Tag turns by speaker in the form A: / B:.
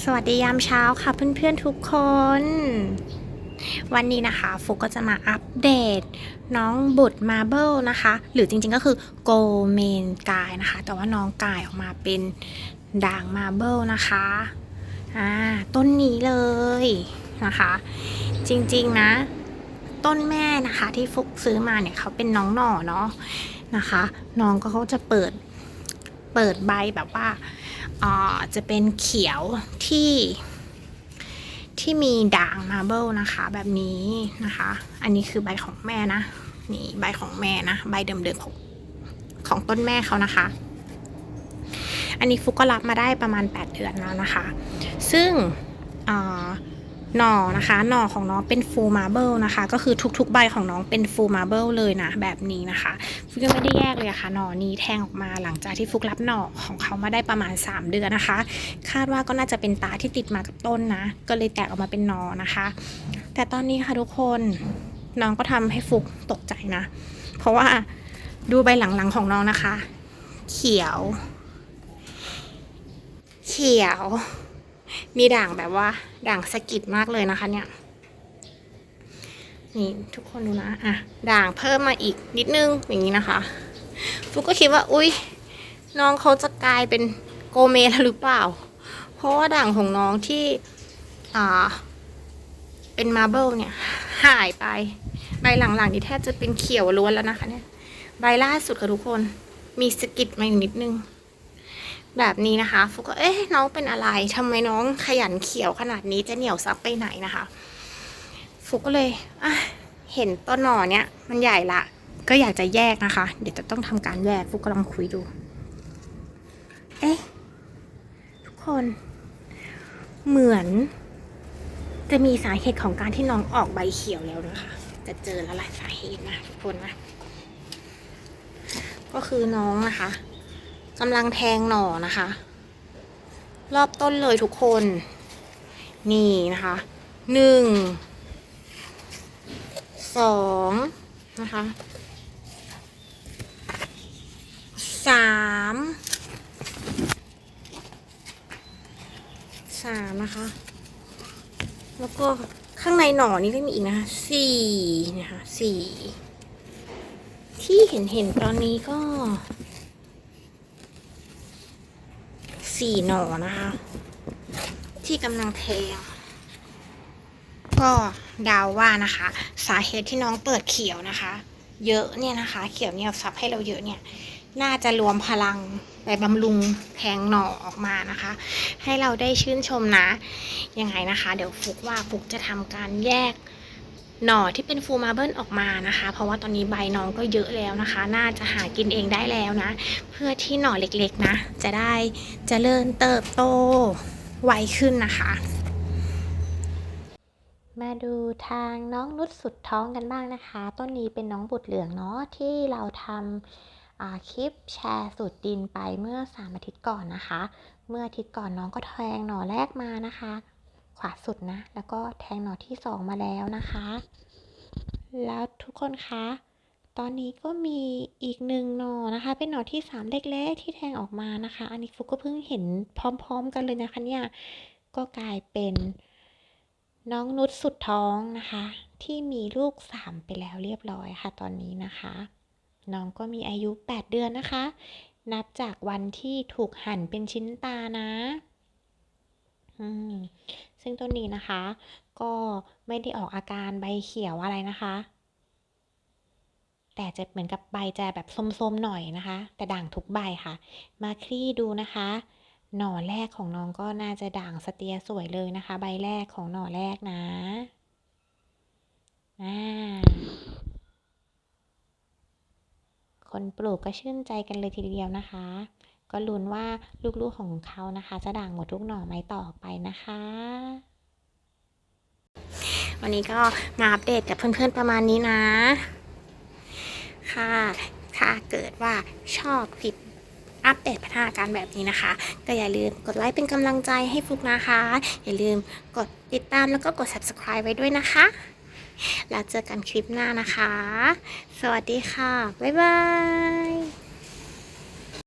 A: สวัสดียามเช้าค่ะเพื่อนๆทุกคน วันนี้นะคะฟุกก็จะมาอัปเดต น้องบุตรมาเบิลนะคะ หรือจริงๆก็คือโกเมนกายนะคะ แต่ว่าน้องกายออกมาเป็นด่างมาเบิลนะคะอ่าต้นนี้เลยนะคะ จริงๆนะ ต้นแม่นะคะที่ฟุกซื้อมาเนี่ยเขาเป็นน้องหน่อเนาะนะคะ น้องก็เขาจะเปิด เปิดใบแบบว่าจะเป็นเขียวที่ที่มีด่างมาเบิลนะคะแบบนี้นะคะ อันนี้คือใบของแม่นะ นี่ใบของแม่นะ ใบเดิมๆของของต้นแม่เขานะคะ อันนี้ฟุกก็รับมาได้ประมาณ 8 เดือนแล้วนะคะ ซึ่งอ หน่อนะคะหน่อของน้องเป็นฟูลมาเบิลนะคะ ก็คือทุกๆใบของน้องเป็นฟูลมาเบิลเลยนะ แบบนี้นะคะฟุกยังไม่ได้แยกเลยอะค่ะหน่อนี้แทงออกมาหลังจากที่ฟุกรับหน่อของเขามาได้ประมาณ 3 เดือนนะคะ คาดว่าก็น่าจะเป็นตาที่ติดมากับต้นนะ ก็เลยแตกออกมาเป็นหนอนะคะ แต่ตอนนี้ค่ะทุกคนน้องก็ทำให้ฟุกตกใจนะ เพราะว่าดูใบหลังๆของน้องนะคะ เขียว เขียว มีด่างแบบว่า ด่างสะกิดมากเลยนะคะเนี่ย นี่ทุกคนดูนะ อะ ด่างเพิ่มมาอีกนิดนึงอย่างนี้นะคะฟุกก็คิดว่า อุ๊ยน้องเขาจะกลายเป็นโกเมแล้วหรือเปล่า เพราะว่าด่างของน้องที่อ่าเป็นมาเบิลเนี่ยหายไป ใบหลังๆนี่แทบจะเป็นเขียวล้วนแล้วนะคะเนี่ย ใบล่าสุดค่ะทุกคน มีสะกิดมาอยู่นิดนึง แบบนี้นะคะฟุกก็เอ๊ะน้องเป็นอะไรทำไมน้องขยันเขียวขนาดนี้จะเหนียวซับไปไหนนะคะ ฟุกก็เลยอะเห็นต้นหน่อเนี่ยมันใหญ่ละ ก็อยากจะแยกนะคะ เดี๋ยวจะต้องทำการแยกฟุกกำลังคุยดู เอ๊ะทุกคน เหมือน จะมีสาเหตุของการที่น้องออกใบเขียวแล้วนะคะ จะเจอแล้วหลายสาเหตุนะทุกคนนะก็คือน้องนะคะ กำลังแทงหน่อนะคะ รอบต้นเลยทุกคน นี่นะคะหนึ่งสองนะคะสามสามนะคะ แล้วก็ข้างในหน่อนี่ก็มีอีกนะคะสี่นะคะสี่ที่เห็นเห็นตอนนี้ก็ สี่หน่อนะคะ ที่กำลังแทงก็เดาวว่านะคะ สาเหตุที่น้องเปิดเขียวนะคะ เยอะเนี่ยนะคะ เขียวเนี่ยซับให้เราเยอะเนี่ย น่าจะรวมพลังไปบำรุงแทงหน่อออกมานะคะ ให้เราได้ชื่นชมนะ ยังไงนะคะ เดี๋ยวฟุกว่าฟุกจะทำการแยก หน่อที่เป็นฟูมาเบิลออกมานะคะ เพราะว่าตอนนี้ใบน้องก็เยอะแล้วนะคะ น่าจะหากินเองได้แล้วนะ เพื่อที่หน่อเล็กๆนะ จะได้จเจริญเติบโตไวขึ้นนะคะ
B: มาดูทางน้องนุชสุดท้องกันบ้างนะคะ ต้นนี้เป็นน้องบุตรเหลืองเนาะที่เราทำคลิปแชร์สูตรดินไปเมื่อ3อาทิตย์ก่อนนะคะ เมื่ออาทิตย์ก่อนน้องก็แทงหน่อแรกมานะคะ วาสุดนะ แล้วก็แทงหนอที่2มาแล้วนะคะ แล้วทุกคนคะตอนนี้ก็มีอีกหนึ่งหนอนะคะ เป็นหนอที่3เล็กๆ ที่แทงออกมานะคะ อันนี้ฟุกก็เพิ่งเห็นพร้อมๆ กันเลยนะคะเนี่ยก็กลายเป็นน้องนุชสุดท้องนะคะ ที่มีลูกสามไปแล้วเรียบร้อยค่ะ ตอนนี้นะคะ น้องก็มีอายุ 8 เดือนนะคะ นับจากวันที่ถูกหั่นเป็นชิ้นตานะ อืม ซึ่งต้นนี้นะคะ ก็ไม่ได้ออกอาการใบเขียวอะไรนะคะ แต่จะเหมือนกับใบจะแบบส้มๆหน่อยนะคะ แต่ด่างทุกใบค่ะ มาคลี่ดูนะคะ หน่อแรกของน้องก็น่าจะด่างสเตียสวยเลยนะคะ ใบแรกของหน่อแรกนะอ่าคนปลูกก็ชื่นใจกันเลยทีเดียวนะคะ ก็ลุ้นว่าลูกๆของเขานะคะ จะด่างหมดทุกหน่อไหมต่อไปนะคะ
A: วันนี้ก็มาอัปเดตกับเพื่อนๆประมาณนี้นะ ค่ะถ้าเกิดว่าชอบคลิปอัปเดตพัฒนาการแบบนี้นะคะ ก็อย่าลืมกดไลค์เป็นกำลังใจให้ฟุกนะคะ อย่าลืมกดติดตามแล้วก็กด subscribe ไว้ด้วยนะคะ แล้วเจอกันคลิปหน้านะคะ สวัสดีค่ะ บ๊ายบาย